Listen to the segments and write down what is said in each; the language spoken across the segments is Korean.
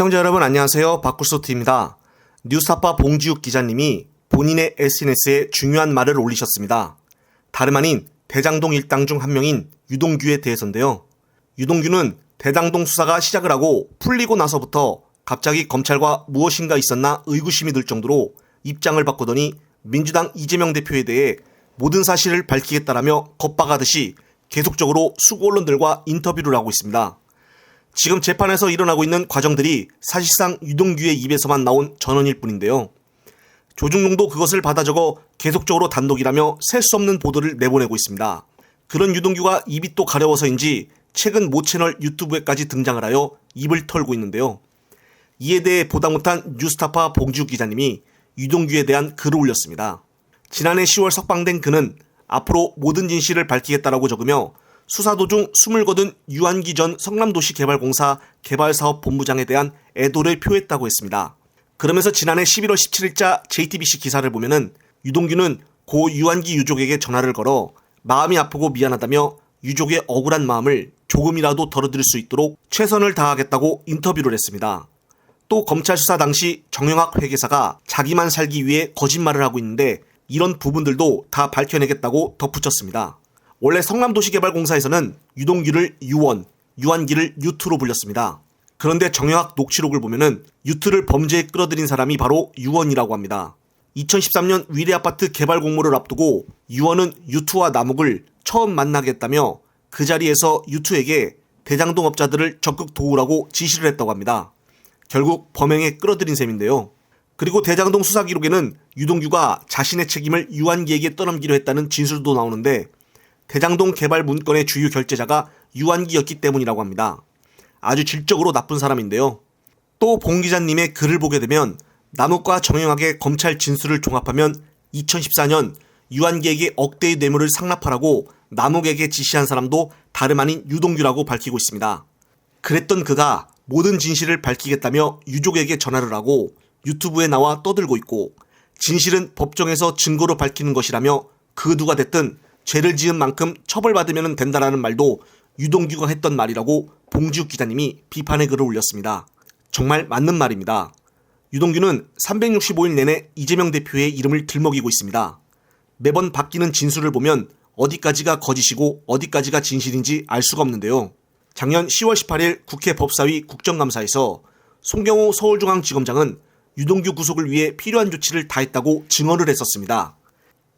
시청자 여러분 안녕하세요. 박굴소트입니다. 뉴스타파 봉지욱 기자님이 본인의 SNS에 중요한 말을 올리셨습니다. 다름 아닌 대장동 일당 중 한 명인 유동규에 대해서인데요. 유동규는 대장동 수사가 시작을 하고 풀리고 나서부터 갑자기 검찰과 무엇인가 있었나 의구심이 들 정도로 입장을 바꾸더니 민주당 이재명 대표에 대해 모든 사실을 밝히겠다라며 겁박하듯이 계속적으로 수구 언론들과 인터뷰를 하고 있습니다. 지금 재판에서 일어나고 있는 과정들이 사실상 유동규의 입에서만 나온 전언일 뿐인데요. 조중동도 그것을 받아 적어 계속적으로 단독이라며 셀 수 없는 보도를 내보내고 있습니다. 그런 유동규가 입이 또 가려워서인지 최근 모 채널 유튜브에까지 등장을 하여 입을 털고 있는데요. 이에 대해 보다 못한 뉴스타파 봉지욱 기자님이 유동규에 대한 글을 올렸습니다. 지난해 10월 석방된 그는 앞으로 모든 진실을 밝히겠다라고 적으며 수사 도중 숨을 거둔 유한기 전 성남도시개발공사 개발사업 본부장에 대한 애도를 표했다고 했습니다. 그러면서 지난해 11월 17일자 JTBC 기사를 보면은 유동규는 고 유한기 유족에게 전화를 걸어 마음이 아프고 미안하다며 유족의 억울한 마음을 조금이라도 덜어드릴 수 있도록 최선을 다하겠다고 인터뷰를 했습니다. 또 검찰 수사 당시 정영학 회계사가 자기만 살기 위해 거짓말을 하고 있는데 이런 부분들도 다 밝혀내겠다고 덧붙였습니다. 원래 성남도시개발공사에서는 유동규를 유원, 유한기를 유투로 불렸습니다. 그런데 정영학 녹취록을 보면은 유투를 범죄에 끌어들인 사람이 바로 유원이라고 합니다. 2013년 위례아파트 개발 공모를 앞두고 유원은 유투와 남욱을 처음 만나겠다며 그 자리에서 유투에게 대장동 업자들을 적극 도우라고 지시를 했다고 합니다. 결국 범행에 끌어들인 셈인데요. 그리고 대장동 수사 기록에는 유동규가 자신의 책임을 유한기에게 떠넘기려 했다는 진술도 나오는데 대장동 개발 문건의 주요 결제자가 유한기였기 때문이라고 합니다. 아주 질적으로 나쁜 사람인데요. 또 봉 기자님의 글을 보게 되면 남욱과 정영학의 검찰 진술을 종합하면 2014년 유한기에게 억대의 뇌물을 상납하라고 남욱에게 지시한 사람도 다름 아닌 유동규라고 밝히고 있습니다. 그랬던 그가 모든 진실을 밝히겠다며 유족에게 전화를 하고 유튜브에 나와 떠들고 있고 진실은 법정에서 증거로 밝히는 것이라며 그 누가 됐든 죄를 지은 만큼 처벌받으면 된다라는 말도 유동규가 했던 말이라고 봉지욱 기자님이 비판의 글을 올렸습니다. 정말 맞는 말입니다. 유동규는 365일 내내 이재명 대표의 이름을 들먹이고 있습니다. 매번 바뀌는 진술을 보면 어디까지가 거짓이고 어디까지가 진실인지 알 수가 없는데요. 작년 10월 18일 국회 법사위 국정감사에서 송경호 서울중앙지검장은 유동규 구속을 위해 필요한 조치를 다했다고 증언을 했었습니다.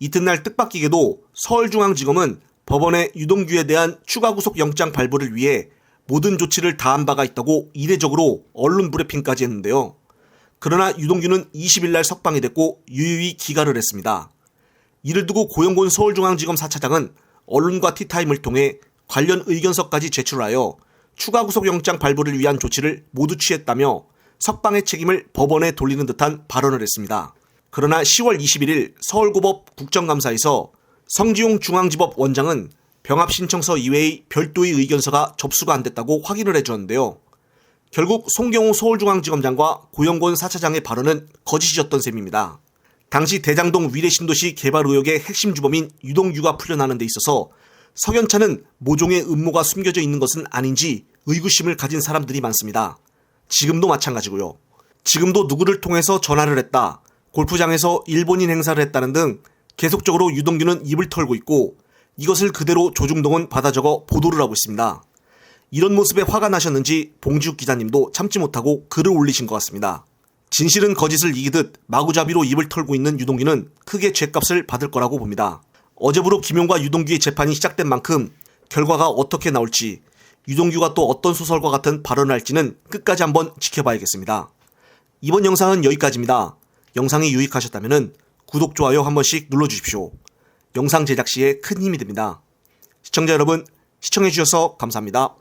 이튿날 뜻밖이게도 서울중앙지검은 법원에 유동규에 대한 추가 구속 영장 발부를 위해 모든 조치를 다한 바가 있다고 이례적으로 언론 브리핑까지 했는데요. 그러나 유동규는 20일 날 석방이 됐고 유유히 기가를 했습니다. 이를 두고 고영곤 서울중앙지검 4차장은 언론과 티타임을 통해 관련 의견서까지 제출하여 추가 구속영장 발부를 위한 조치를 모두 취했다며 석방의 책임을 법원에 돌리는 듯한 발언을 했습니다. 그러나 10월 21일 서울고법 국정감사에서 성지용 중앙지법 원장은 병합 신청서 이외의 별도의 의견서가 접수가 안 됐다고 확인을 해주었는데요. 결국 송경호 서울중앙지검장과 고영곤 4차장의 발언은 거짓이었던 셈입니다. 당시 대장동 위례신도시 개발 의혹의 핵심 주범인 유동규가 풀려나는 데 있어서 석연차는 모종의 음모가 숨겨져 있는 것은 아닌지 의구심을 가진 사람들이 많습니다. 지금도 마찬가지고요. 지금도 누구를 통해서 전화를 했다. 골프장에서 일본인 행사를 했다는 등 계속적으로 유동규는 입을 털고 있고 이것을 그대로 조중동은 받아 적어 보도를 하고 있습니다. 이런 모습에 화가 나셨는지 봉지욱 기자님도 참지 못하고 글을 올리신 것 같습니다. 진실은 거짓을 이기듯 마구잡이로 입을 털고 있는 유동규는 크게 죄값을 받을 거라고 봅니다. 어제부로 김용과 유동규의 재판이 시작된 만큼 결과가 어떻게 나올지 유동규가 또 어떤 소설과 같은 발언을 할지는 끝까지 한번 지켜봐야겠습니다. 이번 영상은 여기까지입니다. 영상이 유익하셨다면 구독, 좋아요 한 번씩 눌러주십시오. 영상 제작 시에 큰 힘이 됩니다. 시청자 여러분, 시청해주셔서 감사합니다.